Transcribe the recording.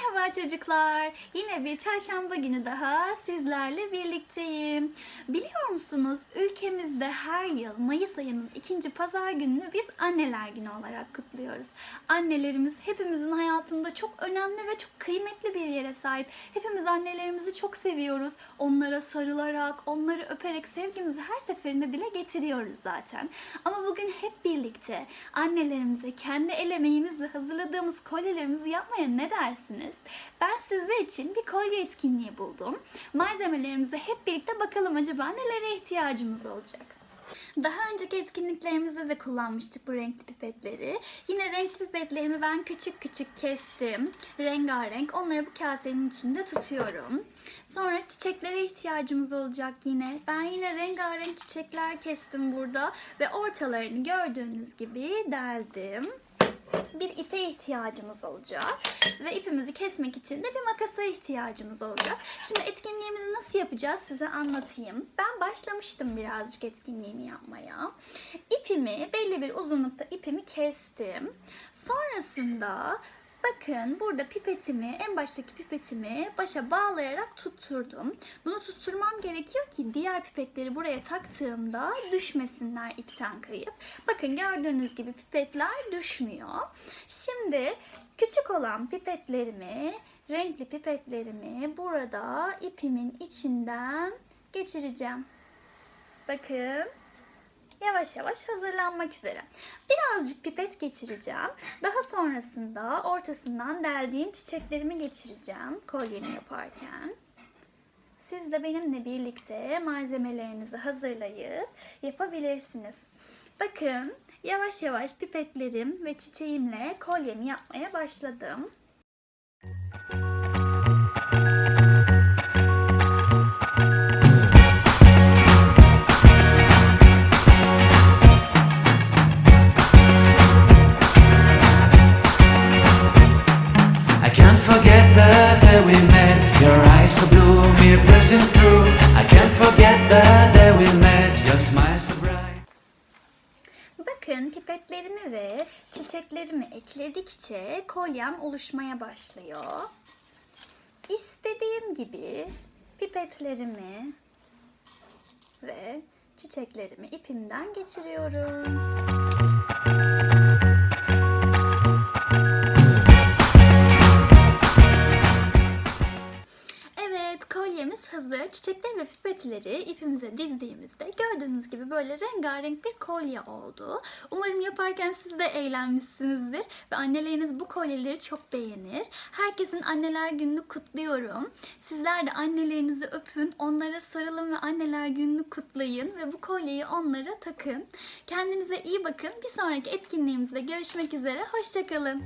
Merhaba çocuklar. Yine bir çarşamba günü daha sizlerle birlikteyim. Biliyor musunuz ülkemizde her yıl Mayıs ayının ikinci pazar gününü biz anneler günü olarak kutluyoruz. Annelerimiz hepimizin hayatında çok önemli ve çok kıymetli bir yere sahip. Hepimiz annelerimizi çok seviyoruz. Onlara sarılarak, onları öperek sevgimizi her seferinde dile getiriyoruz zaten. Ama bugün hep birlikte annelerimize kendi el emeğimizle hazırladığımız kolyelerimizi yapmaya ne dersiniz? Ben sizler için bir kolye etkinliği buldum. Malzemelerimize hep birlikte bakalım acaba nelere ihtiyacımız olacak. Daha önceki etkinliklerimizde de kullanmıştık bu renkli pipetleri. Yine renkli pipetlerimi ben küçük küçük kestim. Rengarenk. Onları bu kasenin içinde tutuyorum. Sonra çiçeklere ihtiyacımız olacak yine. Ben yine rengarenk çiçekler kestim burada. Ve ortalarını gördüğünüz gibi deldim bir ipe ihtiyacımız olacak ve ipimizi kesmek için de bir makasa ihtiyacımız olacak. Şimdi etkinliğimizi nasıl yapacağız size anlatayım. Ben başlamıştım birazcık etkinliğimi yapmaya. İpimi belli bir uzunlukta ipimi kestim. Sonrasında Bakın burada pipetimi, en baştaki pipetimi başa bağlayarak tutturdum. Bunu tutturmam gerekiyor ki diğer pipetleri buraya taktığımda düşmesinler ipten kayıp. Bakın gördüğünüz gibi pipetler düşmüyor. Şimdi küçük olan pipetlerimi, renkli pipetlerimi burada ipimin içinden geçireceğim. Bakın yavaş yavaş hazırlanmak üzere. Birazcık pipet geçireceğim. Daha sonrasında ortasından deldiğim çiçeklerimi geçireceğim kolyemi yaparken. Siz de benimle birlikte malzemelerinizi hazırlayıp yapabilirsiniz. Bakın yavaş yavaş pipetlerim ve çiçeğimle kolyemi yapmaya başladım. We met. Your eyes so blue, me piercing through. I can't forget the day we met. Your smile so bright. Bakın pipetlerimi ve çiçeklerimi ekledikçe kolyem oluşmaya başlıyor. İstediğim gibi pipetlerimi ve çiçeklerimi ipimden geçiriyorum. Hazır. Çiçekleri ve pipetleri ipimize dizdiğimizde gördüğünüz gibi böyle rengarenk bir kolye oldu. Umarım yaparken siz de eğlenmişsinizdir ve anneleriniz bu kolyeleri çok beğenir. Herkesin anneler gününü kutluyorum. Sizler de annelerinizi öpün, onlara sarılın ve anneler gününü kutlayın ve bu kolyeyi onlara takın. Kendinize iyi bakın. Bir sonraki etkinliğimizde görüşmek üzere. Hoşçakalın.